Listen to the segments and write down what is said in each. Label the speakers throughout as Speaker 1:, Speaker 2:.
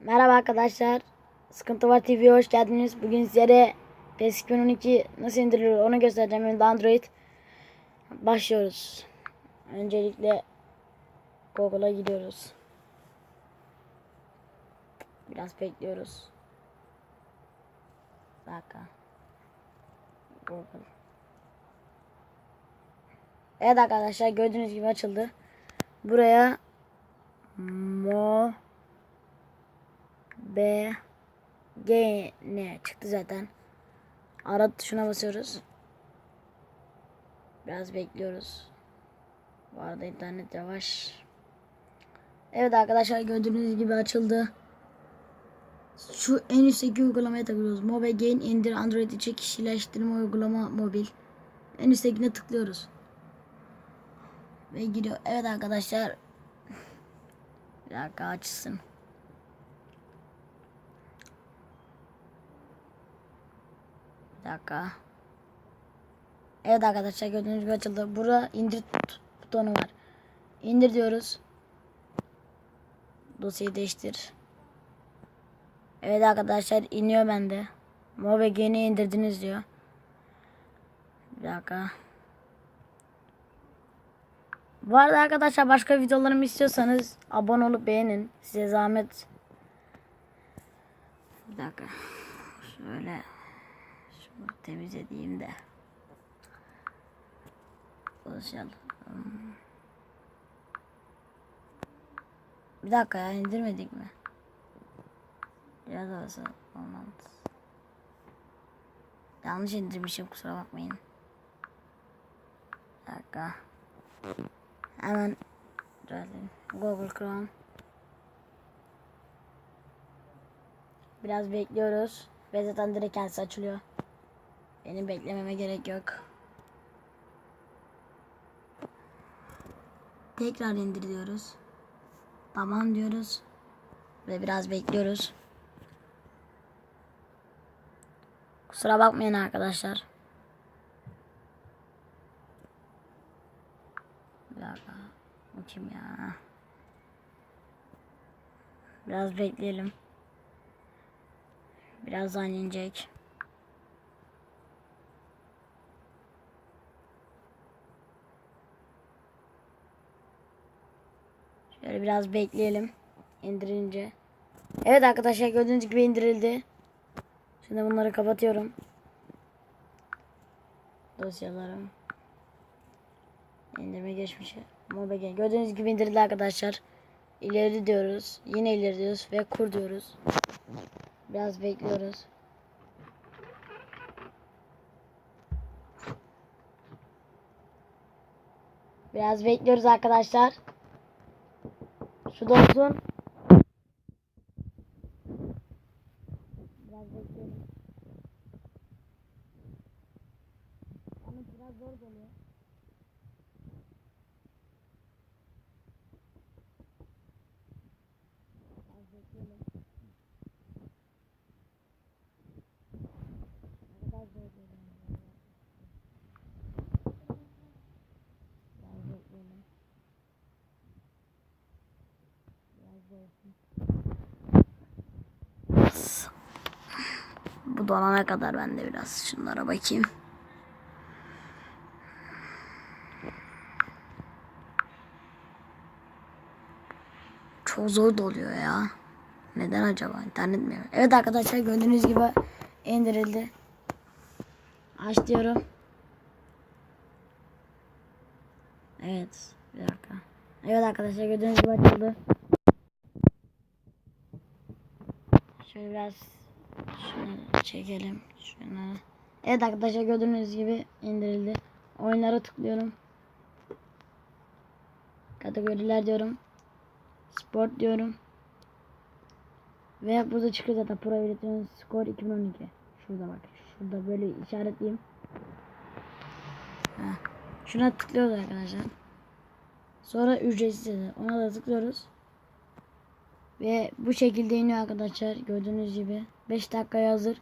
Speaker 1: Merhaba arkadaşlar. Sıkıntı var TV'ye hoş geldiniz. Bugün sizlere PES 2012 nasıl indirilir onu göstereceğim. De Android. Başlıyoruz. Öncelikle Google'a gidiyoruz. Biraz bekliyoruz. Dakika. Google. Evet arkadaşlar gördüğünüz gibi açıldı. Buraya B G ne çıktı zaten. Ara tuşuna basıyoruz. Biraz bekliyoruz. Bu arada internet yavaş. Evet arkadaşlar gördüğünüz gibi açıldı. Şu en üstteki uygulamaya takılıyoruz. MobiGain indir Android içi kişileştirme uygulama mobil. En üsttekine tıklıyoruz. Ve giriyor. Evet arkadaşlar. Bir dakika açsın. Dakika. Evet arkadaşlar gördüğünüz gibi açıldı. Burada indir butonu var. İndir diyoruz. Dosyayı değiştir. Evet arkadaşlar iniyor bende. Mobigen'i indirdiniz diyor. Bir dakika. Bu arada arkadaşlar başka videolarımı istiyorsanız abone olup beğenin. Size zahmet. Bir dakika. Şöyle şunu temiz edeyim de. Konuşalım. Bir dakika ya indirmedik mi? Biraz olsa olmaz. Yanlış indirmişim kusura bakmayın. Bir dakika. Hemen. Google Chrome. Biraz bekliyoruz. Ve zaten direkt kendisi açılıyor. Benim beklememe gerek yok. Tekrar indir diyoruz. Tamam diyoruz. Ve biraz bekliyoruz. Kusura bakmayın arkadaşlar. Bir dakika. Kim ya? Biraz bekleyelim. Birazdan inecek. Şöyle biraz bekleyelim. indirince. Evet arkadaşlar gördüğünüz gibi indirildi. Şimdi bunları kapatıyorum. Dosyalarım. İndirme geçmişi. Mobile. Gördüğünüz gibi indirildi arkadaşlar. İleri diyoruz. Yine ileri diyoruz ve kur diyoruz. Biraz bekliyoruz. Biraz bekliyoruz arkadaşlar. Şu dolsun. Biraz bekleyelim. Ama biraz zor geliyor. Biraz bekleyelim. Ne kadar zor geliyor. Biraz bekleyelim. Biraz dolsun. Bu dolana kadar ben de biraz şunlara bakayım. Çok zor doluyor ya. Neden acaba? İnternet mi? Evet arkadaşlar gördüğünüz gibi indirildi. Aç diyorum. Evet. Bir dakika. Evet arkadaşlar gördüğünüz gibi açıldı. Şöyle biraz şunu çekelim. Şunu. Evet arkadaşlar gördüğünüz gibi indirildi. Oyunlara tıklıyorum. Kategoriler diyorum. Sport diyorum. Ve burada çıkıyor zaten Pro Evolution Score 2012. Şurada bak. Şurada böyle işaretleyeyim. Heh. Şuna tıklıyoruz arkadaşlar. Sonra ücretsiz. Ona da tıklıyoruz. Ve bu şekilde iniyor arkadaşlar. Gördüğünüz gibi. 5 dakikaya hazır.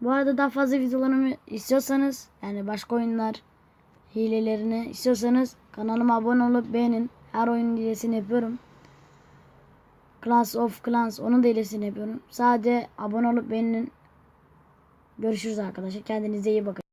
Speaker 1: Bu arada daha fazla videolarımı istiyorsanız yani başka oyunlar hilelerini istiyorsanız kanalıma abone olup beğenin. Her oyun hilesini yapıyorum. Class of Clans onun da hilesini yapıyorum. Sadece abone olup beğenin. Görüşürüz arkadaşlar. Kendinize iyi bakın.